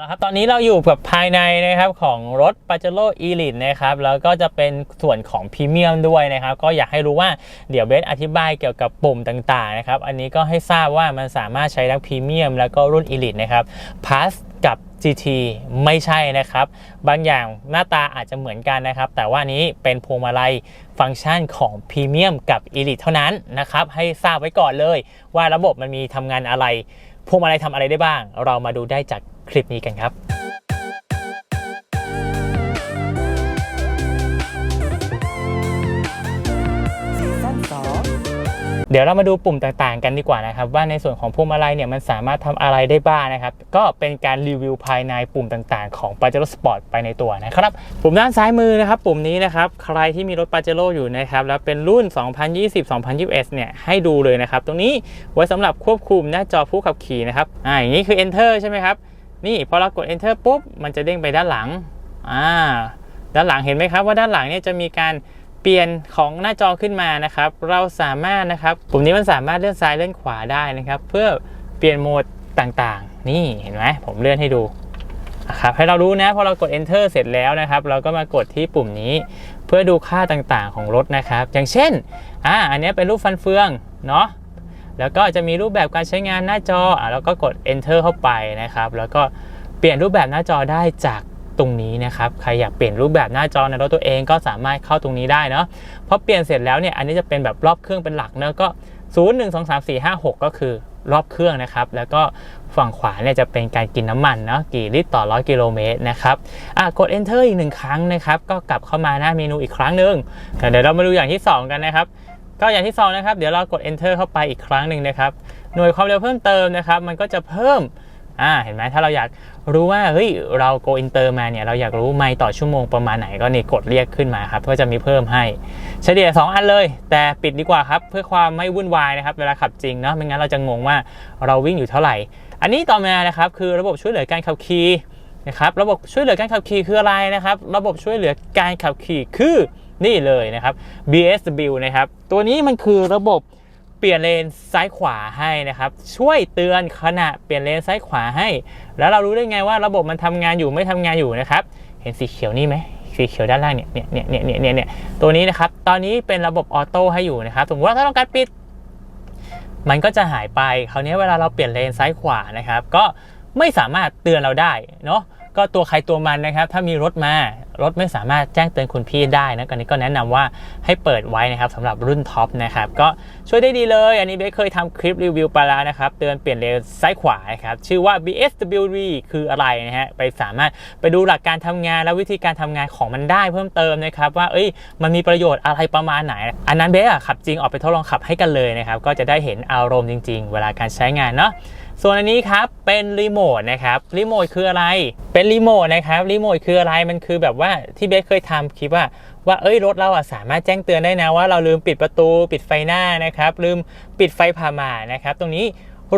ละครับตอนนี้เราอยู่กับภายในนะครับของรถ p a j e r o Elite นะครับแล้วก็จะเป็นส่วนของพรีเมียมด้วยนะครับ ก็อยากให้รู้ว่าเดี๋ยวเบสอธิบายเกี่ยวกับปุ่มต่างๆนะครับ อันนี้ก็ให้ทราบว่ามันสามารถใช้ทั้งพรีเมียมแล้วก็รุ่น Elite นะครับ Plus กับ GT ไม่ใช่นะครับ บางอย่างหน้าตาอาจจะเหมือนกันนะครับ แต่ว่านนี้เป็นพวงมาลัยฟังก์ชันของพรีเมียมกับ Elite เท่านั้นนะครับ ให้ทราบไว้ก่อนเลย ว่าระบบมันมีทำงานอะไรพวงมาลัยทำอะไรได้บ้าง เรามาดูได้จาก คลิปนี้กันครับเดี๋ยวเรามาดูปุ่มต่างๆ กันดีกว่านะครับ ว่าในส่วนของพวงมาลัยเนี่ยมันสามารถทำอะไรได้บ้างนะครับ ก็เป็นการรีวิวภายในปุ่มต่างๆ ของ Pajero Sport ไปในตัวนะครับ ปุ่มด้านซ้ายมือนะครับ ปุ่มนี้นะครับ ใครที่มีรถ Pajero อยู่นะครับ แล้วเป็นรุ่น 2020-2021 เนี่ยให้ดูเลยนะครับ ตรงนี้ไว้สำหรับควบคุมหน้าจอผู้ขับขี่นะครับอ่าอย่างนี้คือ Enter ใช่ไหมครับ นี่พอเรากด Enter ปุ๊บ มันจะเด้งไปด้านหลังอ่าด้านหลังเห็นไหมครับว่าด้านหลังเนี่ยจะมีการเปลี่ยนของหน้าจอขึ้นมานะครับ เราสามารถนะครับปุ่มนี้มันสามารถเลื่อนซ้ายเลื่อนขวาได้นะครับ เพื่อเปลี่ยนโหมดต่างๆ นี่เห็นไหมผมเลื่อนให้ดูนะครับให้เรารู้นะพอเรากด enter เสร็จแล้วนะครับ เราก็มากดที่ปุ่มนี้ เพื่อดูค่าต่างๆของรถนะครับ อย่างเช่นอ่าอันนี้เป็นรูปฟันเฟืองเนาะ แล้วก็จะมีรูปแบบการใช้งานหน้าจออะแล้วก็กด enter เข้าไปนะครับ แล้วก็เปลี่ยนรูปแบบหน้าจอได้จากตรงนี้นะครับใครอยากเปลี่ยนรูปแบบหน้าจอในรถตัวเองก็สามารถเข้าตรงนี้ได้เนาะพอเปลี่ยนเสร็จแล้วเนี่ยอันนี้จะเป็นแบบรอบเครื่องเป็นหลักเนาะก็ 0 1 2 3 4 5 6 ก็คือรอบเครื่องนะครับ แล้วก็ฝั่งขวาเนี่ยจะเป็นการกินน้ำมันเนาะกี่ลิตรต่อ100กิโลเมตรนะครับอะกด enter อีกหนึ่งครั้งนะครับ ก็กลับเข้ามาหน้าเมนูอีกครั้งหนึ่งเดี๋ยวเรามาดูอย่างที่ 2 กันนะครับ ก็อย่างที่2นะครับเดี๋ยวเรากด enter เข้าไปอีกครั้งหนึ่งนะครับหน่วยความเร็วเพิ่มเติมนะครับ มันก็จะเพิ่มอ่าเห็นไหมถ้าเราอยากรู้ว่าเฮ้ยเรา go inter มาเนี่ยเราอยากรู้ไมล์ต่อชั่วโมงประมาณไหนก็นี่กดเรียกขึ้นมาครับก็จะมีเพิ่มให้เฉลี่ย2 อันเลย แต่ปิดดีกว่าครับ เพื่อความไม่วุ่นวายนะครับเวลาขับจริงเนาะไม่งั้นเราจะงงว่าเราวิ่งอยู่เท่าไหร่ อันนี้ต่อมานะครับคือระบบช่วยเหลือการขับขี่นะครับระบบช่วยเหลือการขับขี่คืออะไรนะครับ ระบบช่วยเหลือการขับขี่คือ นี่เลยนะครับ BSW นะครับ ตัวนี้มันคือระบบเปลี่ยนเลนซ้ายขวาให้นะครับ ช่วยเตือนขณะเปลี่ยนเลนซ้ายขวาให้ แล้วเรารู้ได้ไงว่าระบบมันทำงานอยู่ไม่ทำงานอยู่นะครับ เห็นสีเขียวนี่ไหมสีเขียวด้านล่างเนี่ยเนี่ยเนี่ยเนี่ยเนี่ยเนี่ยเนี่ยตัวนี้นะครับ ตอนนี้เป็นระบบออโต้ให้อยู่นะครับ สมมติว่าถ้าต้องการปิด มันก็จะหายไปคราวนี้เวลาเราเปลี่ยนเลนซ้ายขวานะครับ ก็ไม่สามารถเตือนเราได้เนาะก็ตัวใครตัวมันนะครับ ถ้ามีรถมารถไม่สามารถแจ้งเตือนคุณพี่ได้นะกันนี้ก็แนะนำว่าให้เปิดไว้นะครับสำหรับรุ่นท็อปนะครับก็ช่วยได้ดีเลย อันนี้เบสเคยทำคลิปรีวิวไปแล้วนะครับเตือนเปลี่ยนเลนซ้ายขวาครับชื่อว่า BSWD คืออะไรนะฮะไปสามารถไปดูหลักการทำงานและวิธีการทำงานของมันได้เพิ่มเติมนะครับว่าเอ้ยมันมีประโยชน์อะไรประมาณไหน อันนั้นเบสอะขับจริงออกไปทดลองขับให้กันเลยนะครับก็จะได้เห็นอารมณ์จริง ๆ เวลาการใช้งานเนาะส่วนอันนี้ครับเป็นรีโมทนะครับรีโมทคืออะไรเป็นรีโมทนะครับรีโมทคืออะไรมันคือแบบว่าที่เบสเคยทำคลิปว่าว่าเอ้ยรถเราอะสามารถแจ้งเตือนได้นะว่าเราลืมปิดประตู ปิดไฟหน้านะครับลืมปิดไฟผ่ามานะครับ ตรงนี้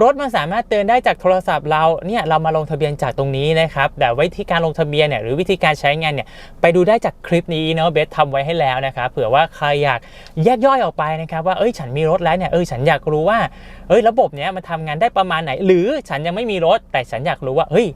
รถมันสามารถเตือนได้จากโทรศัพท์เราเนี่ยเรามาลงทะเบียนจากตรงนี้นะครับแต่วิธีการลงทะเบียนเนี่ยหรือวิธีการใช้งานเนี่ยไปดูได้จากคลิปนี้เนาะเบสทำไว้ให้แล้วนะครับเผื่อว่าใครอยากแยกย่อยออกไปนะครับว่าเอ้ยฉันมีรถแล้วเนี่ยเอ้ยฉันอยากรู้ว่าเอ้ยระบบเนี้ยมันทำงานได้ประมาณไหน หรือฉันยังไม่มีรถ แต่ฉันอยากรู้ว่าเฮ้ย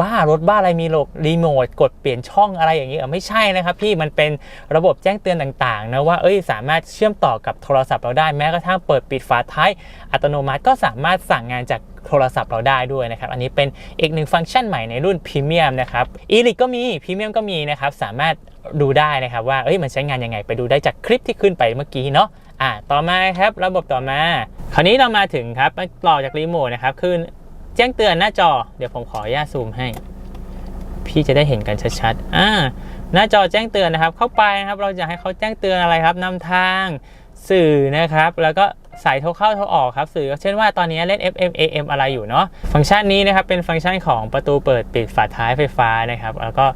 บ้ารถบ้าอะไรมีโหลกรีโมทกดเปลี่ยนช่องอะไรอย่างนี้ไม่ใช่นะครับพี่มันเป็นระบบแจ้งเตือนต่างๆนะว่าเอ้ยสามารถเชื่อมต่อกับโทรศัพท์เราได้แม้กระทั่งเปิดปิดฝาท้ายอัตโนมัติก็สามารถสั่งงานจากโทรศัพท์เราได้ด้วยนะครับ อันนี้เป็นอีกหนึ่งฟังก์ชันใหม่ในรุ่นพรีเมียมนะครับอีลิก็มีพรีเมียมก็มีนะครับ สามารถดูได้นะครับว่าเอ้ยมันใช้งานยังไงไปดูได้จากคลิปที่ขึ้นไปเมื่อกี้เนาะอ่าต่อมาครับระบบต่อมา คราวนี้เรามาถึงครับต่อจากรีโมทนะครับคือ แจ้งเตือนหน้าจอ เดี๋ยวผมขออนุญาตซูมให้ พี่จะได้เห็นกันชัดๆอ่าหน้าจอแจ้งเตือนนะครับ เข้าไปนะครับ เราจะให้เขาแจ้งเตือนอะไรครับนำทางสื่อนะครับ แล้วก็สายโทรเข้าโทรออกครับ สื่อเช่นว่าตอนนี้เล่น FM AM อะไรอยู่เนาะฟังก์ชันนี้นะครับเป็นฟังก์ชันของประตูเปิดปิดฝาท้ายไฟฟ้านะครับ แล้วก็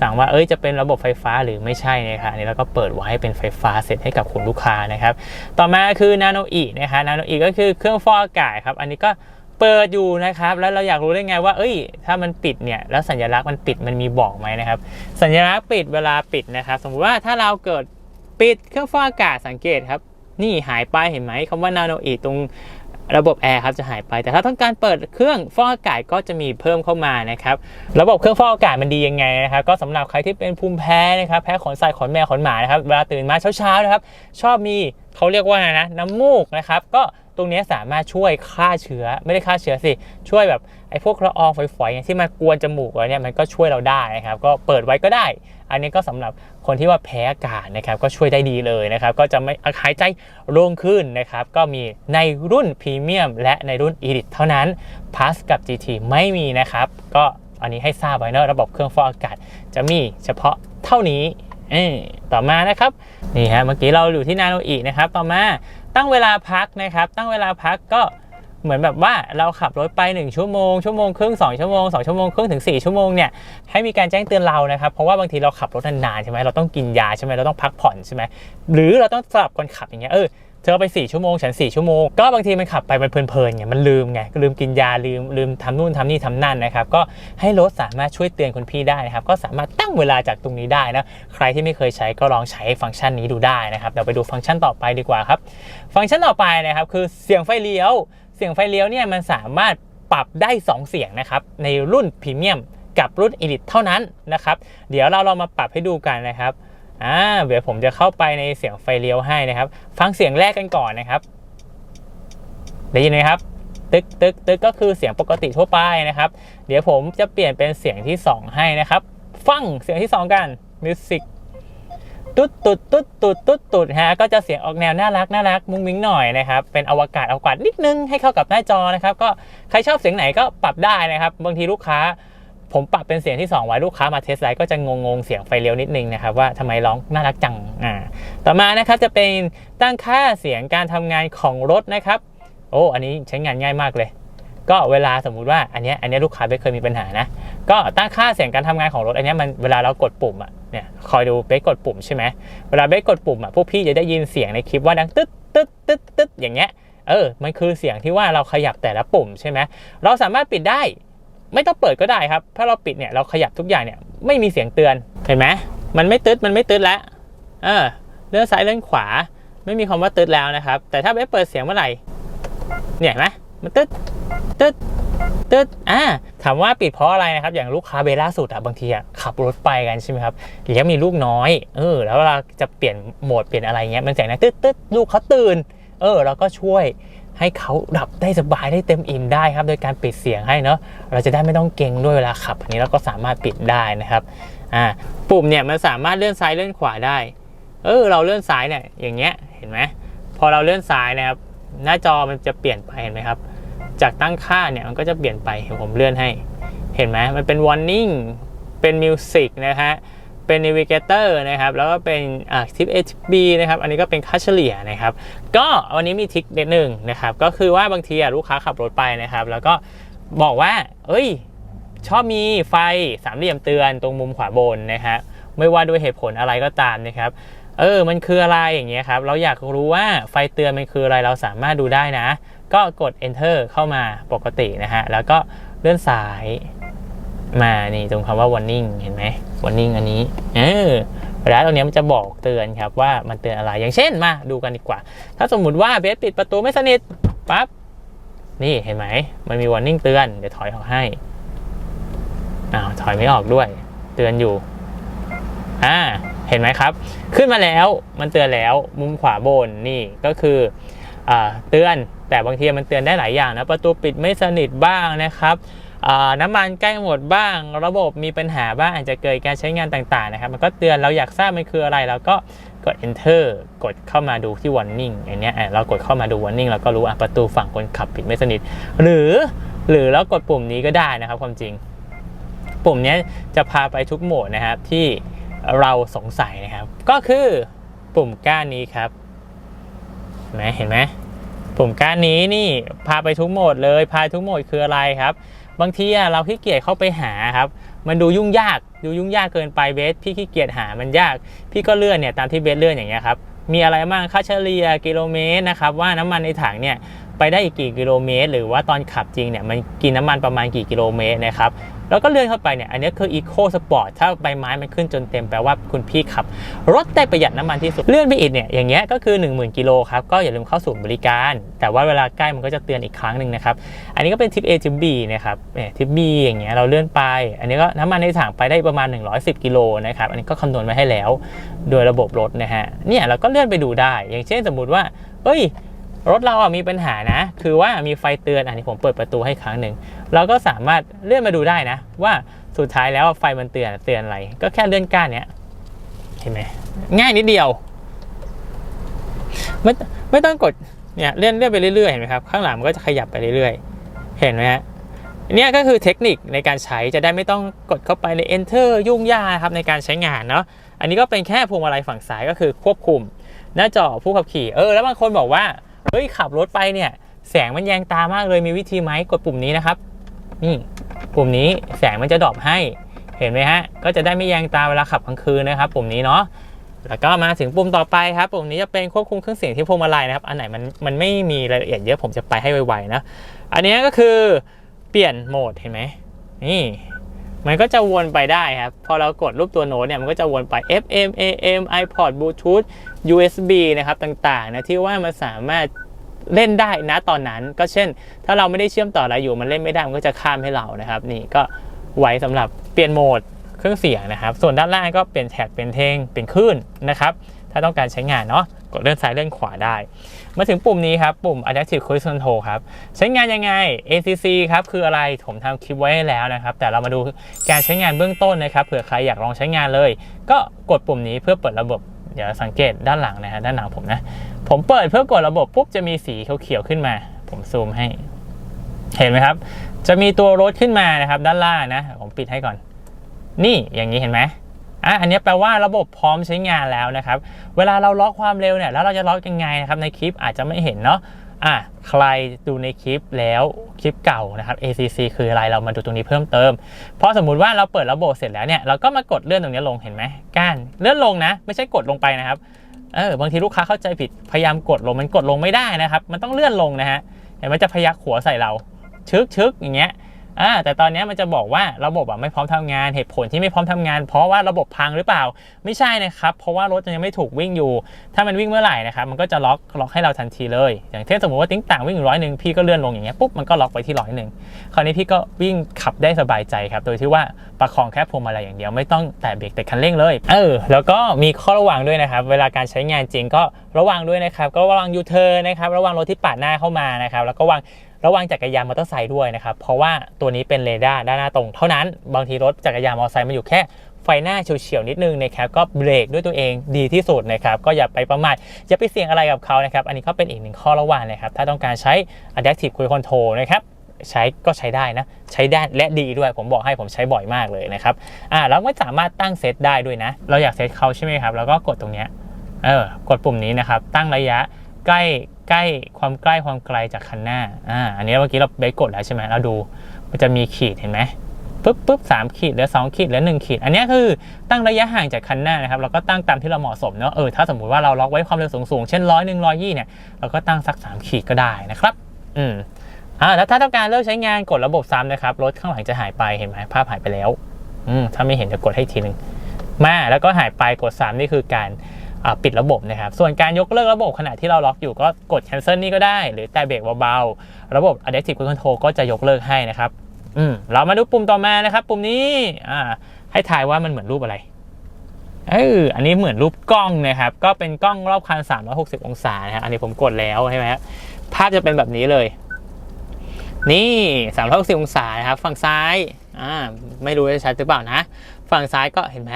สั่งว่าเอ้ยจะเป็นระบบไฟฟ้าหรือไม่ใช่นะครับอันนี้เราก็เปิดไว้เป็นไฟฟ้าเสร็จให้กับคุณลูกค้านะครับ ต่อมาคือ Nano E นะคะ Nano E ก็คือเครื่องฟอกอากาศครับ อันนี้ก็ เปิดอยู่นะครับ แล้วเราอยากรู้ได้ไงว่า เอ้ย ถ้ามันปิดเนี่ย แล้วสัญลักษณ์มันปิดมันมีบอกไหมนะครับ สัญลักษณ์ปิดเวลาปิดนะครับ สมมุติว่าถ้าเราเกิดปิดเครื่องฟอกอากาศสังเกตครับ นี่หายไปเห็นไหมคำว่า Nano E ตรงระบบแอร์ครับจะหายไป แต่ถ้าต้องการเปิดเครื่องฟอกอากาศก็จะมีเพิ่มเข้ามานะครับ ระบบเครื่องฟอกอากาศมันดียังไงนะครับ ก็สำหรับใครที่เป็นภูมิแพ้นะครับ แพ้ขนสัตว์ขนแมวขนหมานะครับ เวลาตื่นมาเช้าๆนะครับ ชอบมีเขาเรียกว่าไงนะน้ำมูกนะครับ ก็ ตรงนี้สามารถช่วยฆ่าเชื้อไม่ได้ฆ่าเชื้อสิ ช่วยแบบไอ้พวกละอองฝอยๆเนี่ยที่มากวนจมูกเราเนี่ยมันก็ช่วยเราได้นะครับ ก็เปิดไว้ก็ได้ อันนี้ก็สำหรับคนที่ว่าแพ้อากาศนะครับ ก็ช่วยได้ดีเลยนะครับ ก็จะไม่หายใจโล่งขึ้นนะครับ ก็มีในรุ่นพรีเมียมและในรุ่น Elite เท่านั้น Plus กับ GT ไม่มีนะครับ ก็อันนี้ให้ทราบไว้เนอะระบบเครื่องฟอกอากาศ จะมีเฉพาะเท่านี้ต่อมานะครับ นี่ฮะเมื่อกี้เราอยู่ที่นาโนอีนะครับ ต่อมา ตั้งเวลาพักนะครับ ตั้งเวลาพักก็เหมือนแบบว่าเราขับรถไป 1 ชั่วโมง ชั่วโมงครึ่ง 2 ชั่วโมง 2 ชั่วโมงครึ่งถึง 4 ชั่วโมงเนี่ยให้มีการแจ้งเตือนเรานะครับ เพราะว่าบางทีเราขับรถนานๆใช่ไหมเราต้องกินยาใช่ไหมเราต้องพักผ่อนใช่ไหมหรือเราต้องสลับคนขับอย่างเงี้ยเออ เธอไป 4 ชั่วโมง ฉัน 4 ชั่วโมง ก็บางทีมันขับไปมันเพลินๆไงมันลืมไงลืมกินยาลืมลืมทำนู่นทำนี่ทำนั่นนะครับ ก็ให้รถสามารถช่วยเตือนคุณพี่ได้นะครับ ก็สามารถตั้งเวลาจากตรงนี้ได้นะ ใครที่ไม่เคยใช้ก็ลองใช้ฟังก์ชันนี้ดูได้นะครับเดี๋ยวไปดูฟังก์ชันต่อไปดีกว่าครับ ฟังก์ชันต่อไปนะครับคือเสียงไฟเลี้ยว เสียงไฟเลี้ยวเนี่ยมันสามารถปรับได้ 2 เสียงนะครับในรุ่นพรีเมียมกับรุ่น Elite เท่านั้นนะครับเดี๋ยวเราลองมาปรับให้ดูกันนะครับ อ่าเดี๋ยวผมจะเข้าไปในเสียงไฟเลี้ยวให้นะครับ ฟังเสียงแรกกันก่อนนะครับ ได้ยินไหมครับ ตึกตึกตึกก็คือเสียงปกติทั่วไปนะครับ เดี๋ยวผมจะเปลี่ยนเป็นเสียงที่ 2 ให้นะครับ ฟังเสียงที่ 2 กันมิวสิกตุ๊ดตุ๊ดตุ๊ดตุ๊ดตุ๊ดตุ๊ดฮะก็จะเสียงออกแนวน่ารักน่ารักมุ้งมิ้งหน่อยนะครับเป็นอวกาศอวกาศนิดนึงให้เข้ากับหน้าจอนะครับ ก็ใครชอบเสียงไหนก็ปรับได้นะครับ บางทีลูกค้า ผมปรับเป็นเสียงที่ 2 ไว้ลูกค้ามาเทสไลท์ก็จะงงๆเสียงไฟเลี้ยวนิดนึงนะครับว่าทำไมร้องน่ารักจังอ่าต่อมานะครับจะเป็นตั้งค่าเสียงการทำงานของรถนะครับ โอ้อันนี้ใช้งานง่ายมากเลย ก็เวลาสมมุติว่าอันนี้อันนี้ลูกค้าไม่เคยมีปัญหานะก็ตั้งค่าเสียงการทำงานของรถอันนี้มันเวลาเรากดปุ่มอะเนี่ยคอยดูเบสกดปุ่มใช่ไหมเวลาเบสกดปุ่มอะพวกพี่จะได้ยินเสียงในคลิปว่าดังตึ๊ดตึ๊ดตึ๊ดตึ๊ดอย่างเงี้ยเออมันคือเสียงที่ว่าเราขยับแต่ละปุ่มใช่ไหมเราสามารถปิดได้ ไม่ต้องเปิดก็ได้ครับ ถ้าเราปิดเนี่ยเราขยับทุกอย่างเนี่ยไม่มีเสียงเตือนเห็นไหมมันไม่ตึดมันไม่ตึดแล้วเออเลื่อนซ้ายเลื่อนขวา ไม่มีคำว่าตึดแล้วนะครับ แต่ถ้าไม่เปิดเสียงเมื่อไหร่เนี่ยเห็นไหมมันตึดตึดตึ๊ดอ่าถามว่าปิดเพราะอะไรนะครับ อย่างลูกค้าเบล่าสุดอะบางทีอะขับรถไปกันใช่ไหมครับหรือมีลูกน้อย เออ แล้วเวลาจะเปลี่ยนโหมดเปลี่ยนอะไรเงี้ย มันเสียงดังตึ๊ดตึ๊ดลูกเขาตื่น เออ เราก็ช่วย ให้เขาหลับได้สบายได้เต็มอิ่มได้ครับ โดยการปิดเสียงให้เนาะเราจะได้ไม่ต้องเกรงด้วยเวลาขับอันนี้เราก็สามารถปิดได้นะครับอ่าปุ่มเนี่ยมันสามารถเลื่อนซ้ายเลื่อนขวาได้ เออเราเลื่อนซ้ายเนี่ยอย่างเงี้ยเห็นไหมพอเราเลื่อนซ้ายนะครับ หน้าจอมันจะเปลี่ยนไปเห็นไหมครับ จากตั้งค่าเนี่ยมันก็จะเปลี่ยนไปเดี๋ยวผมเลื่อนให้ เห็นไหมมันเป็น warning เป็น music นะฮะ เป็น navigator นะครับแล้วก็เป็นอ่า tip HB นะครับอันนี้ก็เป็นค่าเฉลี่ยนะครับก็วันนี้มีทริคเด็ดหนึ่งนะครับก็คือว่าบางทีลูกค้าขับรถไปนะครับ แล้วก็บอกว่า เอ้ย ชอบมีไฟสามเหลี่ยมเตือนตรงมุมขวาบนนะฮะไม่ว่าด้วยเหตุผลอะไรก็ตามนะครับเออ มันคืออะไรอย่างเงี้ยครับ เราอยากรู้ว่าไฟเตือนมันคืออะไร เราสามารถดูได้นะ ก็กด enter เข้ามาปกตินะฮะ แล้วก็เลื่อนซ้าย มานี่ตรงคำว่า warning เห็นไหม warning อันนี้เออแล้วตรงนี้มันจะบอกเตือนครับว่ามันเตือนอะไรอย่างเช่นมาดูกันดีกว่า ถ้าสมมุติว่าเบสปิดประตูไม่สนิทปั๊บนี่เห็นไหมมันมี warning เตือนเดี๋ยวถอยออกให้อ้าวถอยไม่ออกด้วย เตือนอยู่อ่าเห็นไหมครับ ขึ้นมาแล้วมันเตือนแล้วมุมขวาบนนี่ก็คืออเตือนแต่บางทีมันเตือนได้หลายอย่างนะประตูปิดไม่สนิทบ้างนะครับ น้ำมันใกล้หมดบ้าง ระบบมีปัญหาบ้างอาจจะเกิดการใช้งานต่างๆนะครับมันก็เตือนเราอยากทราบมันคืออะไรเราก็กด enter กดเข้ามาดูที่ warning อย่างเนี้ยเรากดเข้ามาดู warning เราก็รู้อะประตูฝั่งคนขับปิดไม่สนิท หรือหรือเรากดปุ่มนี้ก็ได้นะครับความจริง ปุ่มนี้จะพาไปทุกโหมดนะครับที่เราสงสัยนะครับ ก็คือปุ่มก้านนี้ครับนไหมเห็นไหมปุ่มก้านนี้นี่พาไปทุกโหมดเลย พาทุกโหมดคืออะไรครับ บางทีอะเราขี้เกียจเข้าไปหาครับ มันดูยุ่งยาก ดูยุ่งยากเกินไปเบสพี่ขี้เกียจหามันยาก พี่ก็เลื่อนเนี่ยตามที่เบสเลื่อนอย่างเงี้ยครับ มีอะไรบ้างค่าเฉลี่ยกิโลเมตรนะครับว่าน้ำมันในถังเนี่ยไปได้อีกกี่กิโลเมตร หรือว่าตอนขับจริงเนี่ยมันกินน้ำมันประมาณกี่กิโลเมตรนะครับ แล้วก็เลื่อนเข้าไปเนี่ยอันนี้คือ Eco Sport ถ้าใบไม้มันขึ้นจนเต็มแปลว่าคุณพี่ขับ รถได้ประหยัดน้ำมันที่สุดเลื่อนไปอีกเนี่ยอย่างเงี้ยก็คือ 10,000กิโลครับก็อย่าลืมเข้าสู่บริการ แต่ว่าเวลาใกล้มันก็จะเตือนอีกครั้งหนึ่งนะครับอันนี้ก็เป็นทิป A ทิป B นะครับเนี่ยทิป B อย่างเงี้ยเราเลื่อนไป อันนี้ก็น้ำมันในถังไปได้ประมาณ 110กิโลนะครับอันนี้ก็คำนวณไว้ให้แล้ว โดยระบบรถนะฮะเนี่ยเราก็เลื่อนไปดูได้ อย่างเช่นสมมุติว่าเอ้ยรถเราอะมีปัญหานะ คือว่ามีไฟเตือนอันนี้ผมเปิดประตูให้ครั้งหนึ่ง เราก็สามารถเลื่อนมาดูได้นะ ว่าสุดท้ายแล้วไฟมันเตือนเตือนอะไร ก็แค่เลื่อนก้านเนี้ยเห็นไหมง่ายนิดเดียว ไม่ไม่ต้องกดเนี่ยเลื่อนเลื่อนไปเรื่อยๆเห็นไหมครับข้างหลังมันก็จะขยับไปเรื่อยๆ เห็นไหมฮะเนี่ยก็คือเทคนิคในการใช้จะได้ไม่ต้องกดเข้าไปใน enter ยุ่งยากครับในการใช้งานเนาะอันนี้ก็เป็นแค่พวงมาลัยฝั่งซ้ายก็คือควบคุม หน้าจอผู้ขับขี่เออแล้วบางคนบอกว่าเฮ้ยขับรถไปเนี่ยแสงมันแยงตามากเลยมีวิธีไหมกดปุ่มนี้นะครับ นี่ปุ่มนี้แสงมันจะดรอปให้เห็นไหมฮะ ก็จะได้ไม่แยงตาเวลาขับกลางคืนนะครับ ปุ่มนี้เนาะแล้วก็มาถึงปุ่มต่อไปครับ ปุ่มนี้จะเป็นควบคุมเครื่องเสียงที่พวงมาลัยนะครับ อันไหนมันมันไม่มีรายละเอียดเยอะผมจะไปให้ไวๆนะ อันนี้ก็คือเปลี่ยนโหมดเห็นไหมนี่มันก็จะวนไปได้ครับ พอเรากดรูปตัวโน้ตเนี่ยมันก็จะวนไป FM AM iPod Bluetooth USB นะครับต่างๆนะที่ว่ามันสามารถ เล่นได้นะตอนนั้นก็เช่น ถ้าเราไม่ได้เชื่อมต่ออะไรอยู่มันเล่นไม่ได้มันก็จะข้ามให้เรานะครับนี่ก็ไว้สำหรับเปลี่ยนโหมดเครื่องเสียงนะครับ ส่วนด้านล่างก็เปลี่ยนแท็กเป็นเพลงเป็นคลื่นนะครับถ้าต้องการใช้งานเนาะกดเลื่อนซ้ายเลื่อนขวาได้ มาถึงปุ่มนี้ครับ ปุ่ม Adaptive Cruise Control ครับ ใช้งานยังไง ACC ครับ คืออะไร ผมทำคลิปไว้ให้แล้วนะครับ แต่เรามาดูการใช้งานเบื้องต้นนะครับ เผื่อใครอยากลองใช้งานเลย ก็กดปุ่มนี้เพื่อเปิดระบบ เดี๋ยวสังเกตด้านหลังนะฮะด้านหลังผมนะ ผมเปิดเพื่อกดระบบปุ๊บจะมีสีเขียวๆขึ้นมา ผมซูมให้ เห็นไหมครับ จะมีตัวรถขึ้นมานะครับ ด้านล่างนะ ผมปิดให้ก่อน นี่อย่างนี้เห็นไหมอะอันนี้แปลว่าระบบพร้อมใช้งานแล้วนะครับ เวลาเราล็อกความเร็วเนี่ยแล้วเราจะล็อกยังไงนะครับในคลิปอาจจะไม่เห็นเนาะ อะใครดูในคลิปแล้วคลิปเก่านะครับ ACC คืออะไรเรามาดูตรงนี้เพิ่มเติม เพราะสมมุติว่าเราเปิดระบบเสร็จแล้วเนี่ยเราก็มากดเลื่อนตรงนี้ลงเห็นไหมก้านเลื่อนลงนะ ไม่ใช่กดลงไปนะครับเออบางทีลูกค้าเข้าใจผิดพยายามกดลงมันกดลงไม่ได้นะครับ มันต้องเลื่อนลงนะฮะเห็นไหมจะพยักหัวใส่เรา ชึกชึกอย่างเงี้ย อ่าแต่ตอนนี้มันจะบอกว่าระบบอะไม่พร้อมทำงานเหตุผลที่ไม่พร้อมทำงาน เพราะว่าระบบพังหรือเปล่าไม่ใช่นะครับ เพราะว่ารถยังไม่ถูกวิ่งอยู่ ถ้ามันวิ่งเมื่อไหร่นะครับมันก็จะล็อกล็อกให้เราทันทีเลย อย่างเช่นสมมติว่าติ้งต่างวิ่งร้อยหนึ่งพี่ก็เลื่อนลงอย่างเงี้ยปุ๊บมันก็ล็อกไปที่ร้อยหนึ่งคราวนี้พี่ก็วิ่งขับได้สบายใจครับโดยที่ว่าประคองแค่พวงมาลัยอย่างเดียวไม่ต้องแตะเบรกแต่คันเร่งเลยเออแล้วก็มีข้อระวังด้วยนะครับเวลาการใช้งานจริงก็ระวังด้วยนะครับก็ระวังยูเทิร์นนะครับระวังรถที่ปาดหน้าเข้ามานะครับแล้วก็ระวัง ระวังจักรยานมอเตอร์ไซค์ด้วยนะครับ เพราะว่าตัวนี้เป็นเรดาร์ด้านหน้าตรง เท่านั้น บางทีรถจักรยานมอเตอร์ไซค์มันอยู่แค่ไฟหน้าเฉียวๆนิดนึงนะครับก็เบรกด้วยตัวเองดีที่สุดนะครับก็อย่าไปประมาทอย่าไปเสี่ยงอะไรกับเขานะครับอันนี้ก็เป็นอีกหนึ่งข้อระวังนะครับถ้าต้องการใช้ Adaptive Cruise Control นะครับใช้ก็ใช้ได้นะ ใช้ได้และดีด้วยผมบอกให้ผมใช้บ่อยมากเลยนะครับอ่าแล้วก็สามารถตั้งเซตได้ด้วยนะ เราอยากเซตเขาใช่ไหมครับ แล้วก็กดตรงเนี้ยเออกดปุ่มนี้นะครับ ตั้งระยะใกล้ ใกล้ความใกล้ความไกลจากคันหน้าอ่าอันนี้เมื่อกี้เราไปกดแล้วใช่ไหมเราดูมันจะมีขีดเห็นไหมปุ๊บปุ๊บสามขีดเหลือสองขีดเหลือหนึ่งขีด อันนี้คือตั้งระยะห่างจากคันหน้านะครับเราก็ตั้งตามที่เราเหมาะสมเนาะเออถ้าสมมุติว่าเราล็อกไว้ความเร็วสูงๆเช่นร้อยหนึ่งร้อยยี่เนี่ยเราก็ตั้งสักสามขีดก็ได้นะครับอืมอ่าแล้วถ้าต้องการเลิกใช้งานกดระบบซ้ำนะครับรถข้างหลังจะหายไปเห็นไหมภาพหายไปแล้วอืมถ้าไม่เห็นจะกดให้ทีหนึ่งมาแล้วก็หายไปกด3นี่คือการ ปิดระบบนะครับ ส่วนการยกเลิกระบบขณะที่เราล็อกอยู่ก็กด cancel นี่ก็ได้ หรือแต่เบรกเบาๆ ระบบ adaptive cruise control ก็จะยกเลิกให้นะครับอืมเรามาดูปุ่มต่อมานะครับ ปุ่มนี้อ่าให้ทายว่ามันเหมือนรูปอะไรเอออันนี้เหมือนรูปกล้องนะครับ ก็เป็นกล้องรอบคัน 360 องศานะครับอันนี้ผมกดแล้วใช่ไหมครับภาพจะเป็นแบบนี้เลย นี่ 360 องศานะครับ ฝั่งซ้ายอ่าไม่รู้จะชัดหรือเปล่านะ ฝั่งซ้ายก็เห็นไหม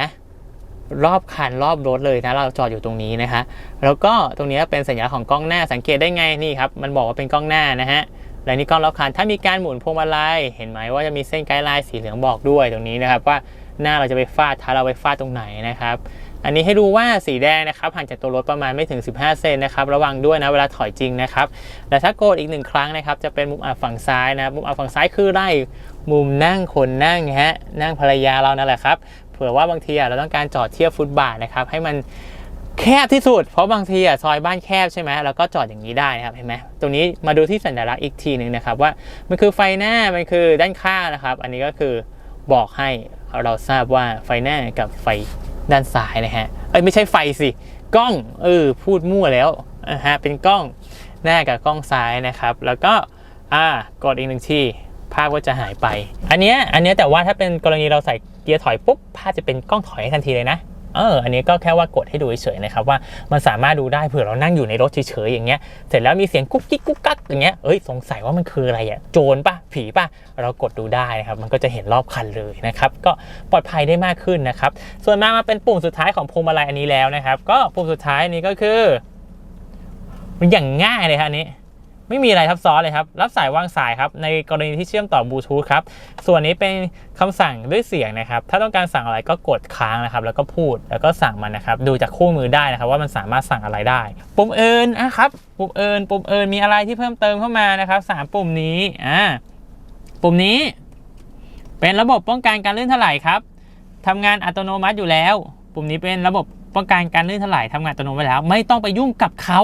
รอบคันรอบรถเลยนะเราจอดอยู่ตรงนี้นะคะแล้วก็ตรงนี้เป็นสัญญาณของกล้องหน้าสังเกตได้ไงนี่ครับมันบอกว่าเป็นกล้องหน้านะฮะและนี่กล้องรอบคันถ้ามีการหมุนพวงมาลัยเห็นไหมว่าจะมีเส้นไกด์ไลน์สีเหลืองบอกด้วยตรงนี้นะครับว่าหน้าเราจะไปฟาดท้าเราไปฟาดตรงไหนนะครับอันนี้ให้ดูว่าสีแดงนะครับห่างจากตัวรถประมาณไม่ถึง 15 เซนนะครับระวังด้วยนะเวลาถอยจริงนะครับแต่ถ้ากดอีกหนึ่งครั้งนะครับจะเป็นมุมอับฝั่งซ้ายนะมุมอับฝั่งซ้ายคือไร่มุมนั่งคนนั่งฮะนั่งภรรยาเรานั่นแหละครับ เผื่อว่าบางทีเราต้องการจอดเทียบฟุตบาทนะครับให้มันแคบที่สุด เพราะบางทีอะซอยบ้านแคบใช่ไหมเราก็จอดอย่างนี้ได้นะครับเห็นไหมตรงนี้มาดูที่สัญลักษณ์อีกทีหนึ่งนะครับว่ามันคือไฟหน้ามันคือด้านข้างนะครับ อันนี้ก็คือบอกให้เราทราบว่าไฟหน้ากับไฟด้านซ้ายนะฮะเอ้ยไม่ใช่ไฟสิกล้องเออพูดมั่วแล้วนะฮะเป็นกล้องหน้ากับกล้องซ้ายนะครับ แล้วก็อ่ากดอีกหนึ่งทีภาพก็จะหายไป อันเนี้ยอันเนี้ยแต่ว่าถ้าเป็นกรณีเราใส่ เกียร์ถอยปุ๊บภาพจะเป็นกล้องถอยให้ทันทีเลยนะเออ อันนี้ก็แค่ว่ากดให้ดูเฉยๆนะครับว่ามันสามารถดูได้เผื่อเรานั่งอยู่ในรถเฉยๆอย่างเงี้ย เสร็จแล้วมีเสียงกุ๊กกิ๊กกุ๊กกักอย่างเงี้ย เอ้ยสงสัยว่ามันคืออะไรอะโจรปะผีปะเรากดดูได้นะครับ มันก็จะเห็นรอบคันเลยนะครับ ก็ปลอดภัยได้มากขึ้นนะครับ ส่วนมามาเป็นปุ่มสุดท้ายของพวงมาลัยอันนี้แล้วนะครับ ก็ปุ่มสุดท้ายนี้ก็คือ มันอย่างง่ายเลยครับอันนี้ ไม่มีอะไรซับซ้อนเลยครับ รับสายวางสายครับ ในกรณีที่เชื่อมต่อบลูทูธครับ ส่วนนี้เป็นคำสั่งด้วยเสียงนะครับ ถ้าต้องการสั่งอะไรก็กดค้างนะครับ แล้วก็พูด แล้วก็สั่งมันนะครับ ดูจากคู่มือได้นะครับ ว่ามันสามารถสั่งอะไรได้ ปุ่มเอินนะครับ ปุ่มเอินปุ่มเอินมีอะไรที่เพิ่มเติมเข้ามานะครับสามปุ่มนี้ อ่า ปุ่มนี้ เป็นระบบป้องกันการลื่นถลายครับทำงานอัตโนมัติอยู่แล้ว ปุ่มนี้เป็นระบบป้องกันการลื่นถลายทำงานอัตโนมัติแล้ว ไม่ต้องไปยุ่งกับเขา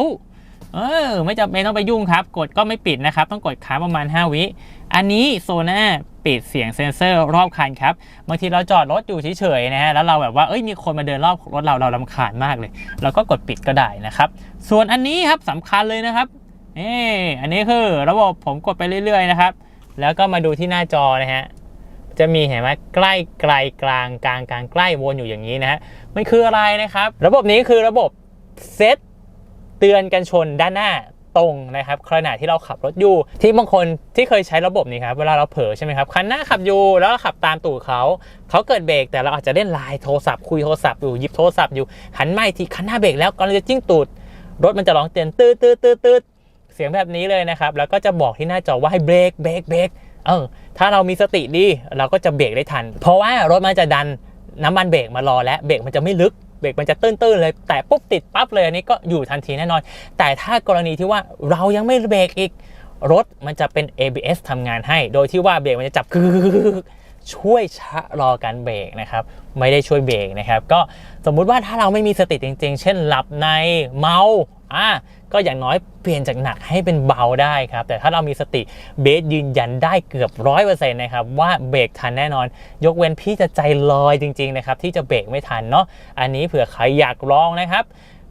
เออไม่จำเป็นต้องไปยุ่งครับ กดก็ไม่ปิดนะครับ ต้องกดค้างประมาณ 5 วิ อันนี้โซน่าปิดเสียงเซ็นเซอร์รอบคันครับบางทีเราจอดรถอยู่เฉยๆนะฮะแล้วเราแบบว่าเอ้ยมีคนมาเดินรอบรถเราเราลำคาญมากเลย เราก็กดปิดก็ได้นะครับ ส่วนอันนี้ครับสำคัญเลยนะครับเอออันนี้คือระบบผมกดไปเรื่อยๆนะครับ แล้วก็มาดูที่หน้าจอนะฮะจะมีเห็นไหมใกล้ไกลกลางกลางกลางใกล้วนอยู่อย่างนี้นะฮะมันคืออะไรนะครับ ระบบนี้คือระบบเซต เตือนกันชนด้านหน้าตรงนะครับขณะที่เราขับรถอยู่ ที่บางคนที่เคยใช้ระบบนี้ครับเวลาเราเผลอใช่ไหมครับคันหน้าขับอยู่แล้วก็ขับตามตูดเขาเขาเกิดเบรกแต่เราอาจจะเล่นไลน์โทรศัพท์คุยโทรศัพท์อยู่หยิบโทรศัพท์อยู่หันไมาอีกทีคันหน้าเบรกแล้วกำลังจะจิ้งตูดรถมันจะร้องเตือนตืดตืดตืดตืดเสียงแบบนี้เลยนะครับแล้วก็จะบอกที่หน้าจอว่าให้เบรกเบรกเบรกเออถ้าเรามีสติดีเราก็จะเบรกได้ทัน เพราะว่ารถมันจะดันน้ำมันเบรกมารอแล้วเบรกมันจะไม่ลึก เบรกมันจะตื้นๆเลย แต่ปุ๊บติดปั๊บเลยอันนี้ก็อยู่ทันทีแน่นอน แต่ถ้ากรณีที่ว่าเรายังไม่เบรกอีกรถมันจะเป็น ABS ทำงานให้ โดยที่ว่าเบรกมันจะจับคือช่วยชะลอการเบรกนะครับ ไม่ได้ช่วยเบรกนะครับ ก็สมมุติว่าถ้าเราไม่มีสติจริง ๆ เช่นหลับในเมา อะก็อย่างน้อยเปลี่ยนจากหนักให้เป็นเบาได้ครับ แต่ถ้าเรามีสติเบสยืนยันได้เกือบร้อยเปอร์เซ็นต์นะครับ ว่าเบรกทันแน่นอน ยกเว้นพี่จะใจลอยจริง ๆ นะครับ ที่จะเบรกไม่ทันเนาะอันนี้เผื่อใครอยากลองนะครับ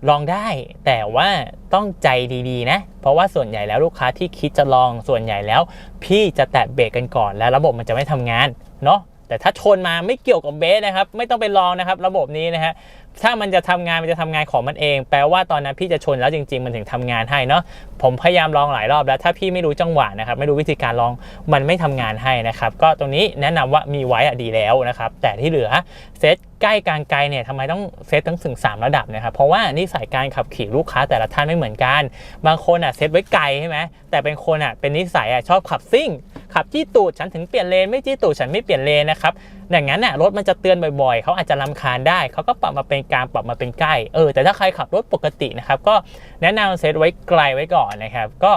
ลองได้แต่ว่าต้องใจดีๆ นะ เพราะว่าส่วนใหญ่แล้วลูกค้าที่คิดจะลองส่วนใหญ่แล้ว พี่จะแตะเบรกกันก่อนแล้วระบบมันจะไม่ทำงานเนาะแต่ถ้าชนมาไม่เกี่ยวกับเบสนะครับ ไม่ต้องไปลองนะครับ ระบบนี้นะฮะถ้ามันจะทำงานมันจะทำงานของมันเอง แปลว่าตอนนั้นพี่จะชนแล้วจริง ๆ มันถึงทำงานให้เนาะผมพยายามลองหลายรอบแล้วถ้าพี่ไม่รู้จังหวะนะครับไม่รู้วิธีการลองมันไม่ทำงานให้นะครับก็ตรงนี้แนะนำว่ามีไว้อะดีแล้วนะครับแต่ที่เหลือเซตใกล้กลางไกลเนี่ยทำไมต้องเซตทั้งถึง 3 ระดับนะครับเพราะว่านิสัยการขับขี่ลูกค้าแต่ละท่านไม่เหมือนกัน บางคนอะเซตไว้ไกลใช่ไหมแต่เป็นคนอะเป็นนิสัยอะชอบขับซิ่ง ขับจี้ตูดฉันถึงเปลี่ยนเลนไม่จี้ตูดฉันไม่เปลี่ยนเลนนะครับ อย่างนั้นน่ะรถมันจะเตือนบ่อยๆ เขาอาจจะรำคาญได้เขาก็ปรับมาเป็นกลางปรับมาเป็นใกล้เออแต่ถ้าใครขับรถปกตินะครับก็แนะนำเซตไว้ไกลไว้ก่อนนะครับ ก็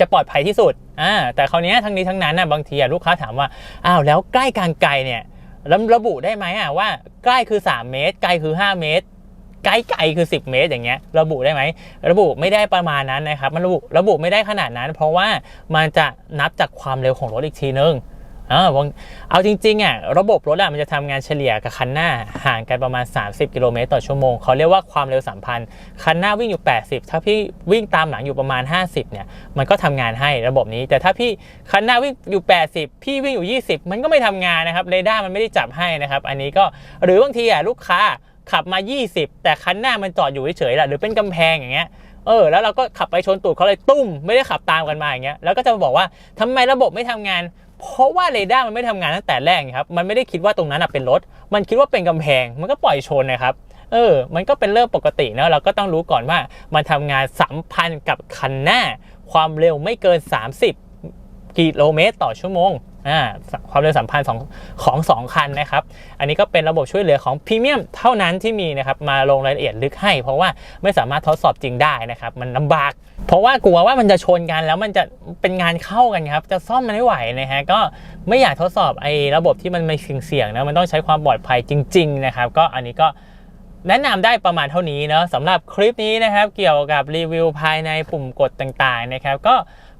จะปลอดภัยที่สุดอ่าแต่คราวนี้ทั้งนี้ทั้งนั้นน่ะบางทีลูกค้าถามว่าอ้าวแล้วใกล้กลางไกลเนี่ยแล้วระบุได้ไหมอะว่าใกล้คือ 3 เมตร ไกลคือ 5 เมตรไกลไกลคือ 10 เมตรอย่างเงี้ยระบุได้ไหมระบุไม่ได้ประมาณนั้นนะครับ มันระบุระบุไม่ได้ขนาดนั้น เพราะว่ามันจะนับจากความเร็วของรถอีกทีนึง เออเอาจริงๆอะระบบรถอะมันจะทำงานเฉลี่ยกับคันหน้าห่างกันประมาณ 30 กิโลเมตรต่อชั่วโมงเขาเรียกว่าความเร็วสัมพันธ์คันหน้าวิ่งอยู่ 80 ถ้าพี่วิ่งตามหลังอยู่ประมาณ 50เนี่ยมันก็ทำงานให้ระบบนี้ แต่ถ้าพี่คันหน้าวิ่งอยู่ 80 พี่วิ่งอยู่ 20 มันก็ไม่ทำงานนะครับเรดาร์มันไม่ได้จับให้นะครับอันนี้ก็หรือบางทีอะลูกค้าขับมา 20 แต่คันหน้ามันจอดอยู่เฉยๆแหละหรือเป็นกำแพงอย่างเงี้ยเออแล้วเราก็ขับไปชนตูดเขาเลยตุ้มไม่ได้ขับตามกันมาอย่างเงี้ยแล้วก็จะบอกว่าทำไมระบบไม่ทำงาน เพราะว่าเรดาร์มันไม่ทำงานตั้งแต่แรกครับ มันไม่ได้คิดว่าตรงนั้นเป็นรถ มันคิดว่าเป็นกำแพง มันก็ปล่อยชนนะครับ เออ มันก็เป็นเรื่องปกตินะเราก็ต้องรู้ก่อนว่ามันทำงานสัมพันธ์กับคันหน้า ความเร็วไม่เกิน 30 กิโลเมตรต่อชั่วโมง อ่าความเร็วสัมพันธ์ของของสองคันนะครับ อันนี้ก็เป็นระบบช่วยเหลือของพรีเมียมเท่านั้นที่มีนะครับ มาลงรายละเอียดลึกให้ เพราะว่าไม่สามารถทดสอบจริงได้นะครับ มันลำบาก เพราะว่ากลัวว่ามันจะชนกันแล้วมันจะเป็นงานเข้ากันครับ จะซ่อมมันไม่ไหวนะฮะ ก็ไม่อยากทดสอบไอ้ระบบที่มันไม่เสี่ยงๆนะ มันต้องใช้ความปลอดภัยจริง ๆ นะครับ ก็อันนี้ก็แนะนำได้ประมาณเท่านี้เนาะสำหรับคลิปนี้นะครับ เกี่ยวกับรีวิวภายในปุ่มกดต่างๆนะครับ ก็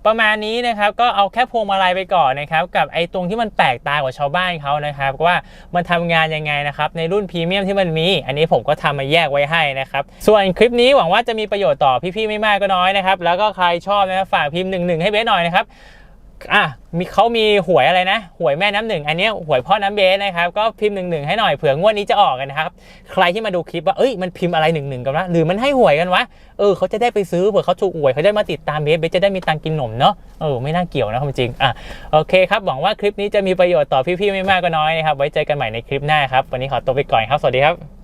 ประมาณนี้นะครับก็เอาแค่พวงมาลัยไปก่อนนะครับกับไอ้ตรงที่มันแปลกตากว่าชาวบ้านเขานะครับว่ามันทำงานยังไงนะครับในรุ่นพรีเมียมที่มันมี อันนี้ผมก็ทำมาแยกไว้ให้นะครับส่วนคลิปนี้หวังว่าจะมีประโยชน์ต่อพี่ๆไม่มากก็น้อยนะครับแล้วก็ใครชอบนะฝากพิมพ์หนึ่งหนึ่งให้เบสหน่อยนะครับ อะมีเขามีหวยอะไรนะ หวยแม่น้ำหนึ่งอันนี้หวยพ่อน้ำเบสนะครับ ก็พิมพ์หนึ่งหนึ่งให้หน่อยเผื่องวดนี้จะออกกันนะครับ ใครที่มาดูคลิปว่าเอ้ยมันพิมพ์อะไรหนึ่งหนึ่งกันวะหรือมันให้หวยกันวะเออเขาจะได้ไปซื้อเผื่อเขาถูกหวยเขาได้มาติดตามเบสเบสจะได้มีตังค์กินหนมเนาะเออไม่น่าเกี่ยวนะความจริงอะโอเคครับหวังว่าคลิปนี้จะมีประโยชน์ต่อพี่ๆไม่มากก็น้อยนะครับไว้เจอกันใหม่ในคลิปหน้าครับวันนี้ขอตัวไปก่อนครับสวัสดีครับ